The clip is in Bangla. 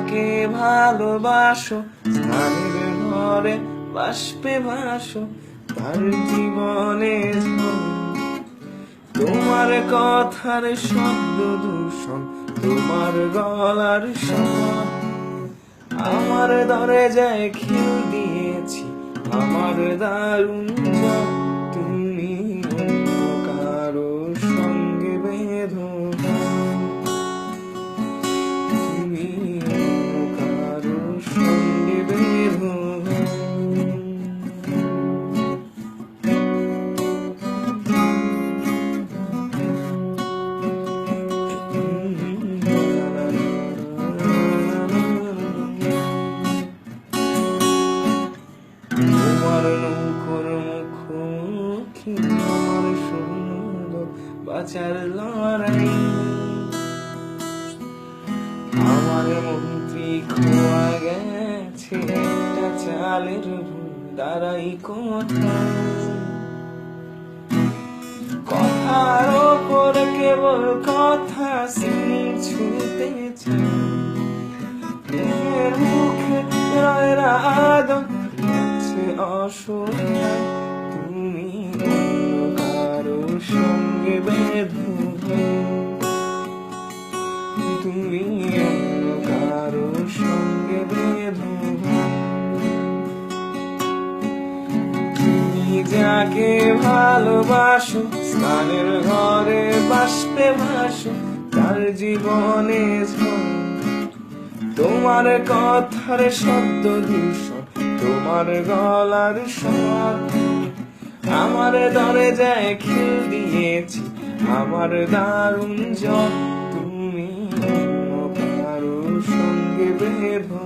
যাকে ভালোবাসো ঘরে বাষ্পে ভাসো, তার জীবনে তোমার কথার শব্দ দূষণ, তোমার গলার স্বর আমার দরে যায় খিল দিয়েছি, আমার দারুণ আমার সুন্দর বাঁচার লড়াই। আমার মন্ত্রী খোয়া গেছে একটা চালের দাঁড়াই কোথায়? কথার ওপর কেবল কথা সিনি ছুতে তুমি কারও সঙ্গে বেঁধো তুমি কারও সঙ্গে তুমি যাকে ভালোবাসো স্নানের ঘরে বাসতে ভাসো তার জীবনে তোমার কথার শব্দ দূষণ। তোমার গলার স্বর। আমার দরে যায় খিল দিয়েছি আমার দারুণ জল তুমি সঙ্গে বেঁধো